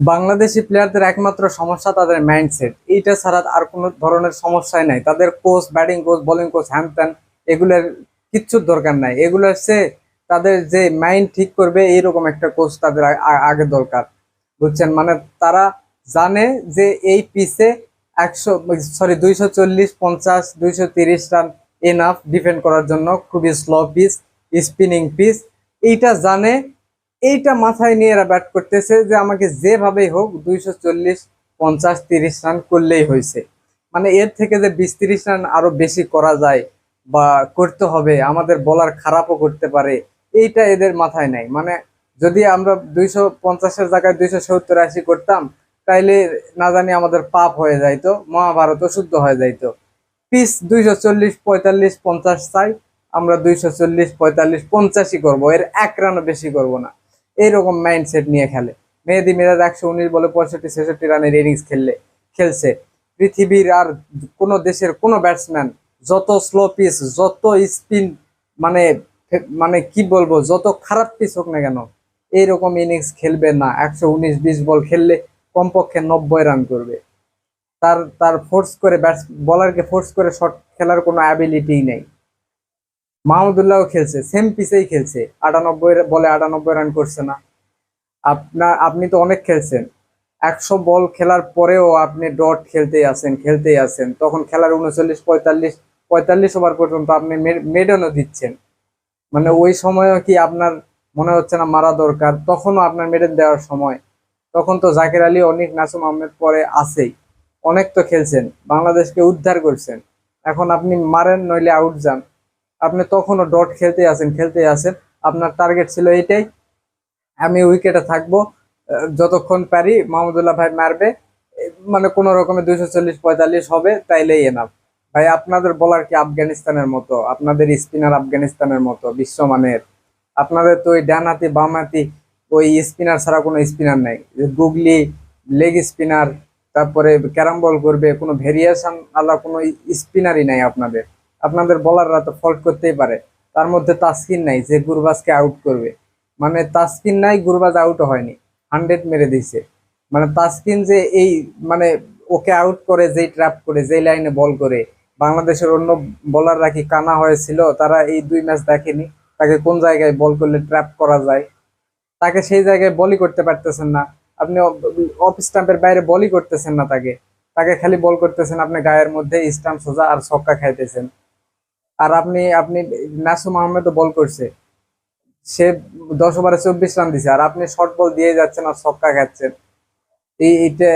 বাংলাদেশি প্লেয়ারদের একমাত্র সমস্যা তাদের মাইন্ডসেট এইটা ছাড়া আর কোনো ধরনের সমস্যাই নাই। তাদের coach batting coach bowling coach হ্যান এগুলোর কিচ্ছুর দরকার নাই। এগুলো সে তাদের যে মাইন্ড ঠিক করবে, এইরকম একটা কোচ তাদের আগে দরকার। বুঝছেন? মানে তারা জানে যে এই পিসে একশো সরি দুইশো চল্লিশ, পঞ্চাশ, দুইশো তিরিশ রান এনাফ ডিফেন্ড করার জন্য খুবই স্লো পিস স্পিনিং পিস এইটা জানে এইটা মাথায় নিয়ে এরা ব্যাট করতেছে যে আমাকে যেভাবেই হোক দুইশো চল্লিশ, পঞ্চাশ, তিরিশ রান করলেই হয়েছে। মানে এর থেকে যে বিশ, তিরিশ রান আরও বেশি করা যায় বা করতে হবে, আমাদের বলার খারাপও করতে পারে, এইটা এদের মাথায় নাই। মানে যদি আমরা দুইশো পঞ্চাশের জায়গায় দুইশো সত্তর, আশি করতাম, তাইলে না জানি আমাদের পাপ হয়ে যাইতো মহাভারত শুদ্ধ হয়ে যাইতো। পিস দুইশো চল্লিশ, পঁয়তাল্লিশ, পঞ্চাশ চাই, আমরা দুইশো চল্লিশ, পঁয়তাল্লিশ, পঞ্চাশই করব, এর এক রানও বেশি করব না। এইরকম মাইন্ডসেট নিয়ে খেলে। মেহেদি মিরাজ একশো উনিশ বলে পঁয়ষট্টি, ছেষট্টি রানের ইনিংস খেললে, খেলছে। পৃথিবীর আর কোনো দেশের কোনো ব্যাটসম্যান যত স্লো পিচ যত স্পিন মানে মানে কি বলব, যত খারাপ পিচ হোক না কেন এইরকম ইনিংস খেলবে না। একশো উনিশ, বিশ বল খেললে কমপক্ষে নব্বই রান করবে। তার তার ফোর্স করে ব্যাটস বলারকে ফোর্স করে শট খেলার কোনো অ্যাবিলিটিই নেই। মাহমুদুল্লাহও খেলছে সেম পিসেই খেলছে। আটানব্বই বলে আটানব্বই রান করছে না। আপনার আপনি তো অনেক খেলছেন। একশো বল খেলার পরেও আপনি ডট খেলতেই আছেন খেলতেই আছেন। তখন খেলার উনচল্লিশ, পঁয়তাল্লিশ পঁয়তাল্লিশ ওভার পর্যন্ত আপনি মেডনও দিচ্ছেন। মানে ওই সময়ও কি আপনার মনে হচ্ছে না মারা দরকার? তখনও আপনার মেডেন দেওয়ার সময়। তখন তো জাকির আলী, অনেক, নাসুম আহমেদ পরে আছেই। অনেক তো খেলছেন। বাংলাদেশকে উদ্ধার করছেন। এখন আপনি মারেন, নইলে আউট যান। আপনি তখনও ডট খেলতে আছেন খেলতে আছেন। আপনার টার্গেট ছিল এইটাই। আমি উইকেটে থাকব। যতক্ষণ পারি মাহমুদুল্লাহ ভাই মারবে। মানে কোনো রকমে দুইশো চল্লিশ পঁয়তাল্লিশ হবে, তাইলেই এনাফ ভাই, আপনাদের বলার কি আফগানিস্তানের মতো? আপনাদের স্পিনার আফগানিস্তানের মতো, বিশ্বমানের? আপনাদের তো ওই ডান হাতি বাম হাতি ওই স্পিনার ছাড়া কোনো স্পিনার নাই। গুগলি লেগ স্পিনার তারপরে ক্যারাম বল করবে, কোনো ভেরিয়েশন আলা কোনো স্পিনারই নাই আপনাদের। আপনাদের বলাররা তো ফল্ট করতেই পারে। তার মধ্যে তাসকিন নাই, যে গুরবাজকে আউট করবে। মানে তাসকিন নাই, গুরবাজ আউট হয়নি। হান্ড্রেড মেরে দিছে মানে তাসকিন যে এই মানে ওকে আউট করে, যেই ট্র্যাপ করে, যেই লাইনে বল করে, বাংলাদেশের অন্য বলাররা কি কানা হয়েছিল? তারা এই দুই ম্যাচ দেখেনি। তাকে কোন জায়গায় বল করলে ট্র্যাপ করা যায়? তাকে সেই জায়গায় বলই করতে পারতেছেন না। আপনি অফ স্টাম্পের বাইরে বলই করতেছেন না তাকে। তাকে খালি বল করতেছেন আপনি গায়ের মধ্যে স্টাম্প সোজা আর ছক্কা খাইতেছেন। আর আপনি আপনি নাসুম আহমেদও বল করছে। সে দশ ওভারে চব্বিশ রান দিছে, আর আপনি শর্ট বল দিয়ে যাচ্ছেন আর ছক্কা খাচ্ছেন। এই এটা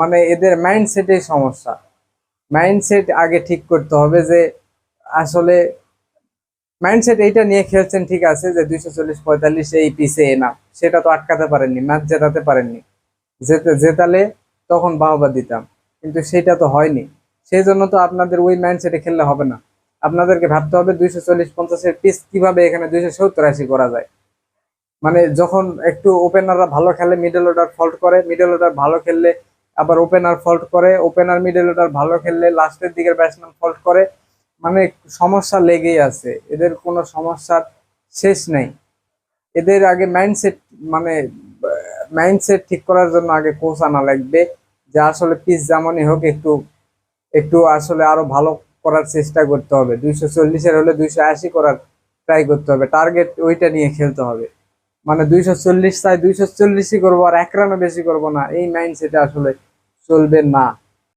মানে এদের মাইন্ডসেটেই সমস্যা। মাইন্ডসেট আগে ঠিক করতে হবে যে আসলে মাইন্ডসেট এইটা নিয়ে খেলছেন ঠিক আছে যে দুইশো চল্লিশ পঁয়তাল্লিশ এই পিসে না সেটা তো আটকাতে পারেননি ম্যাচ জেতাতে পারেননি। জেতে, জেতালে তখন বাহবা দিতাম। কিন্তু সেটা তো হয়নি। সেই জন্য তো আপনাদের ওই মাইন্ডসেটে খেললে হবে না। আপনাদেরকে ভাবতে হবে দুইশো চল্লিশ, পঞ্চাশের পিস কীভাবে এখানে দুইশো সত্তর আশি করা যায়। মানে যখন একটু ওপেনাররা ভালো খেলে মিডল অর্ডার ফল্ট করে মিডল অর্ডার ভালো খেললে আবার ওপেনার ফল্ট করে ওপেনার মিডল অর্ডার ভালো খেললে লাস্টের দিকের ব্যাটসম্যান ফল্ট করে মানে সমস্যা লেগেই আছে। এদের কোনো সমস্যার শেষ নেই। এদের আগে মাইন্ডসেট মানে মাইন্ডসেট ঠিক করার জন্য আগে কোচ আনা লাগবে। যে আসলে পিচ যেমনই হোক একটু একটু আসলে আরও ভালো করার চেষ্টা করতে হবে। দুইশো চল্লিশের হলে দুইশো আশি করার ট্রাই করতে হবে। টার্গেট ওইটা নিয়ে খেলতে হবে। মানে দুইশো চল্লিশ চাই, দুইশো চল্লিশই করব আর এক রানও বেশি করব না। এই মাইন্ডসেটে আসলে চলবে না।